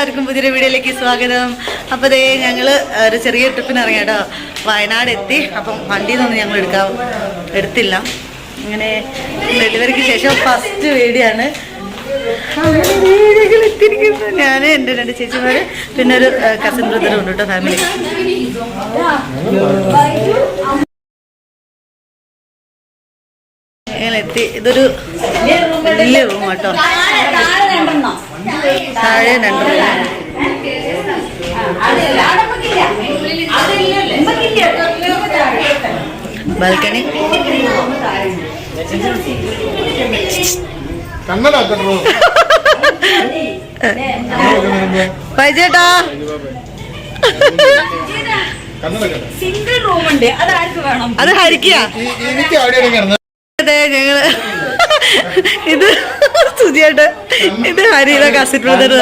എല്ലാവർക്കും പുതിയൊരു വീഡിയോയിലേക്ക് സ്വാഗതം. അപ്പോൾ ദേ ഞങ്ങൾ ഒരു ചെറിയ ട്രിപ്പിന് ഇറങ്ങി വയനാട് എത്തി. അപ്പം വണ്ടിയിൽ നിന്ന് ഞങ്ങൾ എടുക്കാം എടുത്തില്ല. ഇങ്ങനെ ഡെലിവറിക്ക് ശേഷം ഫസ്റ്റ് വീഡിയോ ആണ് വീഡിയോകൾ ഞാൻ എന്റെ രണ്ട് ചേച്ചിമാര് പിന്നെ ഒരു കസിൻ ബ്രദറും ഉണ്ട് കേട്ടോ ഫാമിലി ഞങ്ങൾ എത്തി. ഇതൊരു വലിയ റൂം കേട്ടോ. താഴെ ബാൽക്കണി കണ്ണനാക്കട്ടെ സിംഗിൾ റൂം ഉണ്ട് അത് ആർക്ക് വേണം ഹരിക്കുക അതെ ഞങ്ങൾ ഇത് സുജിയായിട്ട് ഇത് ഹരിയുടെ കസിൻ ബ്രദർ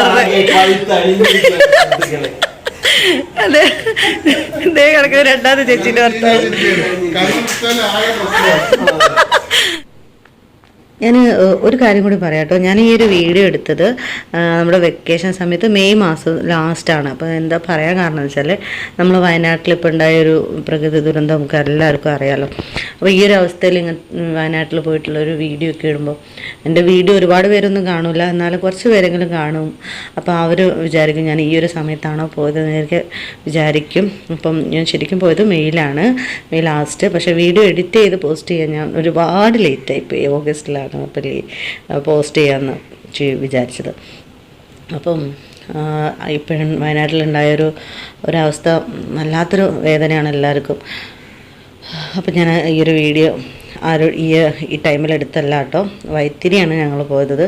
അതെ. ഇതേ കിടക്കുന്ന രണ്ടാമത്തെ ചേച്ചിന്റെ ഭർത്താവ് ഞാൻ ഒരു കാര്യം കൂടി പറയാം കേട്ടോ ഞാൻ ഈ ഒരു വീഡിയോ എടുത്തത് നമ്മുടെ വെക്കേഷൻ സമയത്ത് മെയ് മാസം ലാസ്റ്റാണ് അപ്പോൾ എന്താ പറയാൻ കാരണം വെച്ചാൽ നമ്മൾ വയനാട്ടിൽ ഇപ്പോൾ ഉണ്ടായ ഒരു പ്രകൃതി ദുരന്തം നമുക്ക് എല്ലാവർക്കും അറിയാമല്ലോ അപ്പോൾ ഈ ഒരു അവസ്ഥയിൽ ഇങ്ങനെ വയനാട്ടിൽ പോയിട്ടുള്ള ഒരു വീഡിയോ ഒക്കെ ഇടുമ്പോൾ എന്റെ വീഡിയോ ഒരുപാട് പേരൊന്നും കാണില്ല എന്നാലും കുറച്ച് പേരെങ്കിലും കാണും. അപ്പോൾ അവർ വിചാരിക്കും ഞാൻ ഈ ഒരു സമയത്താണോ പോയത് എന്നൊക്കെ വിചാരിക്കും അപ്പം ഞാൻ ശരിക്കും പോയത് മെയ്യിലാണ് മെയ് ലാസ്റ്റ് പക്ഷേ വീഡിയോ എഡിറ്റ് ചെയ്ത് പോസ്റ്റ് ചെയ്യാൻ ഞാൻ ഒരുപാട് ലേറ്റായി പോയി ഓഗസ്റ്റിലാണ്. അപ്പോൾ പോസ്റ്റ് ചെയ്യാമെന്ന് വിചാരിച്ചത്. അപ്പം ഇപ്പോഴും വയനാട്ടിലുണ്ടായൊരു ഒരവസ്ഥ വല്ലാത്തൊരു വേദനയാണ് എല്ലാവർക്കും. അപ്പം ഞാൻ ഈ ഒരു വീഡിയോ ആ ഒരു ഈ ഈ ടൈമിലെടുത്തല്ല കേട്ടോ. വൈത്തിരിയാണ് ഞങ്ങൾ പോയത്.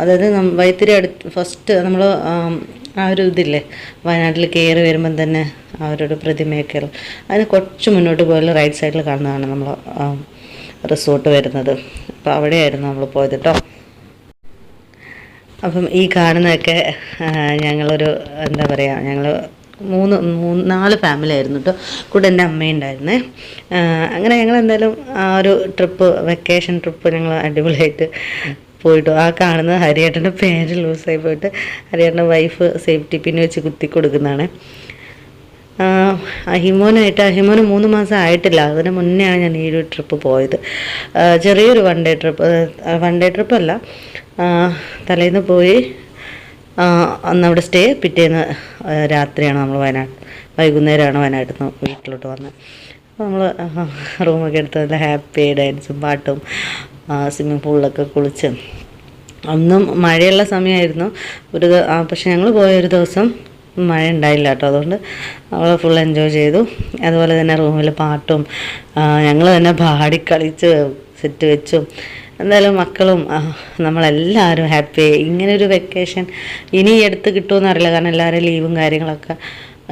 അതായത് വൈത്തിരി അടുത്ത് ഫസ്റ്റ് നമ്മൾ ആ ഒരു ഇതില്ലേ വയനാട്ടിൽ കയറി വരുമ്പം തന്നെ ആ ഒരു പ്രതിമയൊക്കെ അതിന് കുറച്ച് മുന്നോട്ട് പോയാൽ റൈറ്റ് സൈഡിൽ കാണുന്നതാണ് നമ്മൾ റിസോർട്ട് വരുന്നത്. അപ്പോൾ അവിടെയായിരുന്നു നമ്മൾ പോയത് കേട്ടോ അപ്പം ഈ കാണുന്നതൊക്കെ ഞങ്ങളൊരു എന്താ പറയുക ഞങ്ങൾ മൂന്ന് മൂന്ന് നാല് ഫാമിലി ആയിരുന്നു കേട്ടോ കൂടെ എന്റെ അമ്മയുണ്ടായിരുന്നേ അങ്ങനെ ഞങ്ങൾ എന്തായാലും ആ ഒരു ട്രിപ്പ് വെക്കേഷൻ ട്രിപ്പ് ഞങ്ങൾ അടിപൊളിയായിട്ട് പോയിട്ടു. ആ കാണുന്നത് ഹരിയേട്ടന്റെ പേര് ലൂസായി പോയിട്ട് ഹരിയേട്ടന്റെ വൈഫ് സേഫ്റ്റി പിൻ വെച്ച് കുത്തി കൊടുക്കുന്നതാണ്. ആ, ഹിമോന് മൂന്ന് മാസം ആയിട്ടില്ല. അതിന് മുന്നെയാണ് ഞാൻ ഈ ഒരു ട്രിപ്പ് പോയത്. ചെറിയൊരു one day trip one day ട്രിപ്പല്ല തലേന്ന് പോയി അന്ന് അവിടെ സ്റ്റേ പിറ്റേന്ന് രാത്രിയാണ് നമ്മൾ വയനാട് വൈകുന്നേരമാണ് വയനാട്ടിൽ നിന്ന് വീട്ടിലോട്ട് വന്നത് അപ്പോൾ നമ്മൾ റൂമൊക്കെ എടുത്ത് നല്ല ഹാപ്പി ഡാൻസും പാട്ടും സ്വിമ്മിംഗ് പൂളിലൊക്കെ കുളിച്ച്. അന്നും മഴയുള്ള സമയമായിരുന്നു ഒരു പക്ഷെ ഞങ്ങൾ പോയ ഒരു ദിവസം മഴ ഉണ്ടായില്ല കേട്ടോ. അതുകൊണ്ട് അവൾ ഫുൾ എൻജോയ് ചെയ്തു. അതുപോലെ തന്നെ റൂമിൽ പാട്ടും ഞങ്ങൾ തന്നെ പാടി കളിച്ച് സെറ്റ് വെച്ചും. എന്തായാലും മക്കളും നമ്മളെല്ലാവരും ഇങ്ങനെ ഒരു വെക്കേഷൻ ഇനി ഈ അടുത്ത് കിട്ടുമെന്ന് അറിയില്ല. കാരണം എല്ലാവരും ലീവും കാര്യങ്ങളൊക്കെ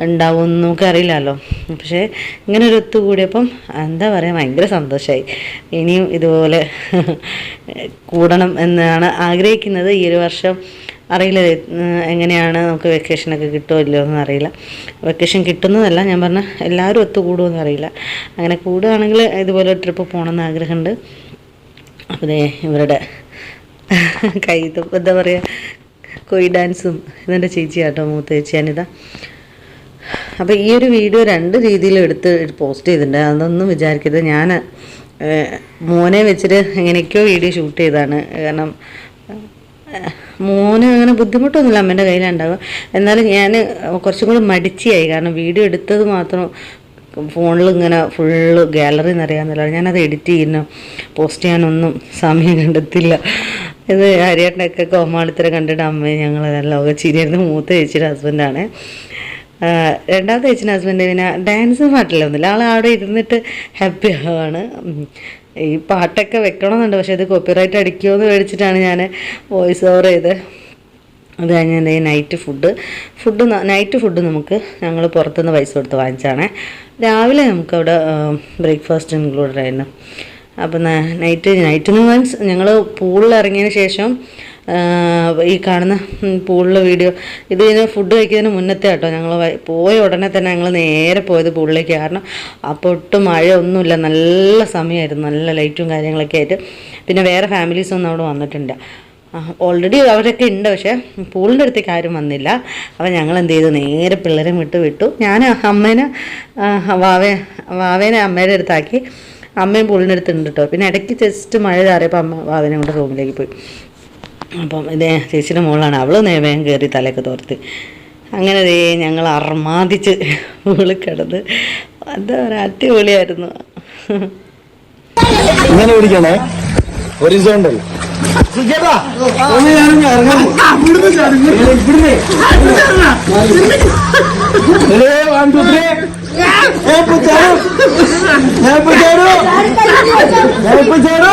ഉണ്ടാവും നമുക്കറിയില്ലല്ലോ പക്ഷേ ഇങ്ങനെ ഒരു ഒത്തുകൂടിയപ്പം എന്താ പറയുക ഭയങ്കര സന്തോഷമായി ഇനിയും ഇതുപോലെ കൂടണം എന്നാണ് ആഗ്രഹിക്കുന്നത്. ഈ ഒരു വർഷം അറിയില്ല എങ്ങനെയാണ് നമുക്ക് വെക്കേഷനൊക്കെ കിട്ടുമോ ഇല്ലയോ എന്ന് അറിയില്ല. വെക്കേഷൻ കിട്ടുന്നതല്ല ഞാൻ പറഞ്ഞ എല്ലാവരും ഒത്തുകൂടുമെന്ന് അറിയില്ല. അങ്ങനെ കൂടുകയാണെങ്കിൽ ഇതുപോലെ ട്രിപ്പ് പോകണമെന്ന് ആഗ്രഹമുണ്ട്. അപ്പോൾ ഇവരുടെ കൈ എന്താ പറയുക കൊയ് ഡാൻസും ഇതെന്റെ ചേച്ചിയാട്ടോ മൂത്ത ചേച്ചിയാണിതാ അപ്പോൾ ഈ ഒരു വീഡിയോ രണ്ട് രീതിയിൽ എടുത്ത് പോസ്റ്റ് ചെയ്തിട്ടുണ്ട്. അതൊന്നും വിചാരിക്കരുത്. ഞാൻ മോനെ വെച്ചിട്ട് എങ്ങനെയൊക്കെയോ വീഡിയോ ഷൂട്ട് ചെയ്താണ് കാരണം മോന് അങ്ങനെ ബുദ്ധിമുട്ടൊന്നുമില്ല അമ്മേന്റെ കയ്യിലുണ്ടാവുക. എന്നാലും ഞാൻ കുറച്ചും കൂടി മടിച്ചായി കാരണം വീഡിയോ എടുത്തത് മാത്രം ഫോണിൽ ഇങ്ങനെ ഫുള്ള് ഗാലറി നിറയാന്നല്ല ഞാനത് എഡിറ്റ് ചെയ്യുന്നു. പോസ്റ്റ് ചെയ്യാനൊന്നും സമയം കണ്ടെത്തില്ല. ഇത് ഹരിയേട്ടനൊക്കെ കോമാളിത്തരം കണ്ടിട്ട് അമ്മയും ഞങ്ങളെല്ലാം ലോക ചിരിയായിരുന്നു. മൂത്ത ചേച്ചിയുടെ ഹസ്ബൻഡാണ് രണ്ടാമത്തെ ചേച്ചിന്റെ ഹസ്ബൻഡ് പിന്നെ ഡാൻസും പാട്ടിലൊന്നുമില്ല ആൾ അവിടെ ഇരുന്നിട്ട് ഹാപ്പി ആവാണ്. ഈ പാട്ടൊക്കെ വെക്കണമെന്നുണ്ട് പക്ഷേ ഇത് കോപ്പിറൈറ്റ് അടിക്കുമോ എന്ന് മേടിച്ചിട്ടാണ് ഞാൻ വോയിസ് ഓവർ ചെയ്തത്. അത് ഈ night food food night food നമുക്ക് ഞങ്ങൾ പുറത്തുനിന്ന് പൈസ കൊടുത്ത് വാങ്ങിച്ചാണ് രാവിലെ നമുക്കവിടെ ബ്രേക്ക്ഫാസ്റ്റ് ഇൻക്ലൂഡഡ് ആയിരുന്നു. അപ്പം നൈറ്റ് നൈറ്റ് മീൻസ് ഞങ്ങൾ പൂളിൽ ഇറങ്ങിയതിന് ശേഷം ഈ കാണുന്ന പൂളിലെ വീഡിയോ. ഇത് ഇതിന് ഫുഡ് കഴിക്കുന്നതിന് മുന്നത്തെ കേട്ടോ ഞങ്ങൾ പോയ ഉടനെ തന്നെ ഞങ്ങൾ നേരെ പോയത് പൂളിലേക്ക്. കാരണം അപ്പോൾ ഒട്ടും മഴ ഒന്നുമില്ല നല്ല സമയമായിരുന്നു നല്ല ലൈറ്റും കാര്യങ്ങളൊക്കെ ആയിട്ട്. പിന്നെ വേറെ ഫാമിലീസൊന്നും അവിടെ വന്നിട്ടില്ല. ഓൾറെഡി അവരൊക്കെ ഉണ്ട്. പക്ഷേ പൂളിന്റെ അടുത്തേക്ക് ആരും വന്നില്ല. അപ്പോൾ ഞങ്ങൾ എന്ത് ചെയ്തു? നേരെ പിള്ളേരെ വിട്ട് വിട്ടു. ഞാൻ അമ്മേനെ വാവേ വാവേനെ അമ്മേടെ അടുത്താക്കി. അമ്മയും പൂളിന്റെ അടുത്തുണ്ട് കേട്ടോ പിന്നെ ഇടയ്ക്ക് ജസ്റ്റ് മഴ ചാറിയപ്പോൾ അമ്മ വാവനെ കൊണ്ട് റൂമിലേക്ക് പോയി. അപ്പം ഇതേ ചേച്ചിയുടെ മോളാണ്. അവൾ വേഗം കയറി തലയൊക്കെ തോർത്ത്. അങ്ങനെ ദേ ഞങ്ങൾ അർമാദിച്ച് മുകളിൽ കിടന്ന്. എന്താ പറയുക അടിപൊളിയായിരുന്നു. ഇങ്ങനെ പിടിക്കണേ ഒറിസോണ്ടൽ ചേരോ ചേരോ.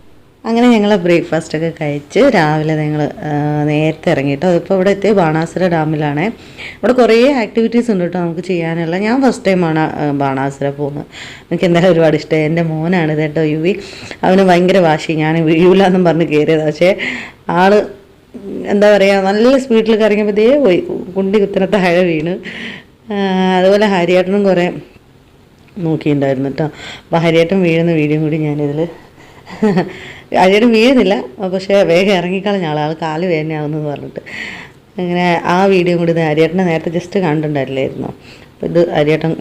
അങ്ങനെ ഞങ്ങൾ ബ്രേക്ക്ഫാസ്റ്റ് ഒക്കെ കഴിച്ച് രാവിലെ ഞങ്ങൾ നേരത്തെ ഇറങ്ങിയിട്ടോ അതിപ്പോൾ ഇവിടെ എത്തിയ ബാണാസുര ഡാമിലാണ്. ഇവിടെ കുറേ ആക്ടിവിറ്റീസ് ഉണ്ട് കേട്ടോ നമുക്ക് ചെയ്യാനുള്ള. ഞാൻ ഫസ്റ്റ് ടൈമാണ് ബാണാസുര പോകുന്നത്. എനിക്ക് എന്തായാലും ഒരുപാട് ഇഷ്ടമായി എന്റെ മോനാണ് കേട്ടോ യു വി അവന് ഭയങ്കര വാശി. ഞാൻ വീഴൂലെന്നും പറഞ്ഞ് കയറിയത് പക്ഷേ ആൾ എന്താ പറയുക നല്ല സ്പീഡിൽ കറങ്ങിയപ്പോഴത്തേ പോയി. കുണ്ടി കുത്തനെ താഴെ വീണ്. അതുപോലെ ഹരിയേട്ടനും കുറേ നോക്കിയിട്ടുണ്ടായിരുന്നു കേട്ടോ അപ്പോൾ ഹരിയേട്ടൻ വീഴുന്ന വീഡിയോ കൂടി ഞാനിതിൽ ഹരിയേട്ടൻ വീഴുന്നില്ല. പക്ഷേ വേഗം ഇറങ്ങിക്കളഞ്ഞ ആൾ ആൾ കാൽ വേദനയാവുന്നെന്ന് പറഞ്ഞിട്ട്. അങ്ങനെ ആ വീഡിയോ കൂടി അരിയേട്ടനെ നേരത്തെ ജസ്റ്റ് കണ്ടിട്ടുണ്ടായിരുന്നു അപ്പോൾ ഇത് അരിയേട്ടൻ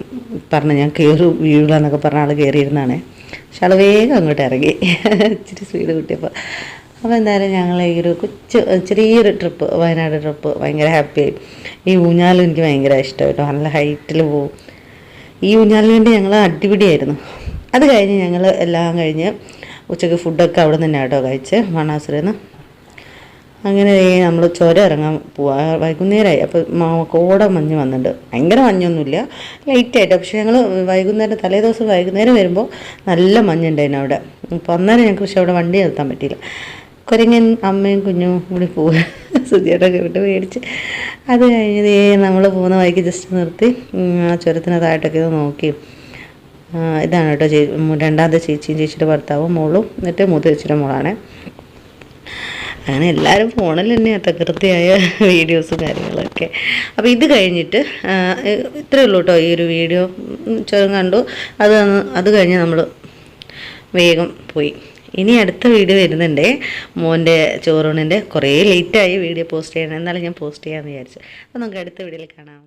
പറഞ്ഞു ഞാൻ കയറി വീഴില്ല എന്നൊക്കെ പറഞ്ഞ ആൾ കയറിയിരുന്നാണ് പക്ഷെ ആൾ വേഗം അങ്ങോട്ട് ഇറങ്ങി. ഇച്ചിരി സ്പീഡ് കിട്ടിയപ്പോൾ അപ്പോൾ എന്തായാലും ഞങ്ങൾ ഈ ഒരു കൊച്ചു ചെറിയൊരു ട്രിപ്പ് വയനാട് ട്രിപ്പ് ഭയങ്കര ഹാപ്പിയായി ഈ ഊഞ്ഞാലും എനിക്ക് ഭയങ്കര ഇഷ്ടം കേട്ടോ നല്ല ഹൈറ്റിൽ പോവും. ഈ ഊഞ്ഞാലിന് വേണ്ടി ഞങ്ങൾ അടിപിടിയായിരുന്നു അത് കഴിഞ്ഞ് ഞങ്ങൾ എല്ലാം കഴിഞ്ഞ് ഉച്ചയ്ക്ക് ഫുഡൊക്കെ അവിടെ നിന്ന് കേട്ടോ കഴിച്ച് മണാസുരന്ന് അങ്ങനെ നമ്മൾ ചുര ഇറങ്ങാൻ പോവാ. വൈകുന്നേരമായി അപ്പോൾ കോട മഞ്ഞ് വന്നിട്ടുണ്ട് ഭയങ്കര മഞ്ഞൊന്നുമില്ല. ലൈറ്റായിട്ട് പക്ഷേ ഞങ്ങൾ വൈകുന്നേരം തലേ ദിവസം വൈകുന്നേരം വരുമ്പോൾ നല്ല മഞ്ഞുണ്ടായിരുന്നു അവിടെ. അപ്പോൾ അന്നേരം ഞങ്ങൾക്ക് പക്ഷെ അവിടെ വണ്ടി നിർത്താൻ പറ്റിയില്ല. കുരങ്ങൻ അമ്മയും കുഞ്ഞും കൂടി പോവുക സുധിയേട്ടൊക്കെ വിട്ട് മേടിച്ച് അത് കഴിഞ്ഞ് നമ്മൾ പോകുന്ന വഴിക്ക് ജസ്റ്റ് നിർത്തി. ആ ചുരത്തിനകത്തായിട്ടൊക്കെ ഇത് നോക്കി. ഇതാണ് കേട്ടോ ചേ രണ്ടാമത്തെ ചേച്ചിയും ചേച്ചിയുടെ ഭർത്താവും മോളും എന്നിട്ട് മൂത്ത ചേച്ചിയുടെ മോളാണ്. അങ്ങനെ എല്ലാവരും ഫോണിൽ തന്നെ തകൃതിയായ വീഡിയോസും കാര്യങ്ങളൊക്കെ. അപ്പോൾ ഇത് കഴിഞ്ഞിട്ട് ഇത്രയേ ഉള്ളൂ കേട്ടോ ഈ ഒരു വീഡിയോ ചെറും കണ്ടു. അത് അത് കഴിഞ്ഞ് നമ്മൾ വേഗം പോയി. ഇനി അടുത്ത വീഡിയോ വരുന്നുണ്ട്. മോന്റെ ചോറൂണിന്റെ കുറേ ലേറ്റായി വീഡിയോ പോസ്റ്റ് ചെയ്യണം. എന്നാലും ഞാൻ പോസ്റ്റ് ചെയ്യാമെന്ന് വിചാരിച്ചു. അപ്പോൾ നമുക്ക് അടുത്ത വീഡിയോയിൽ കാണാം.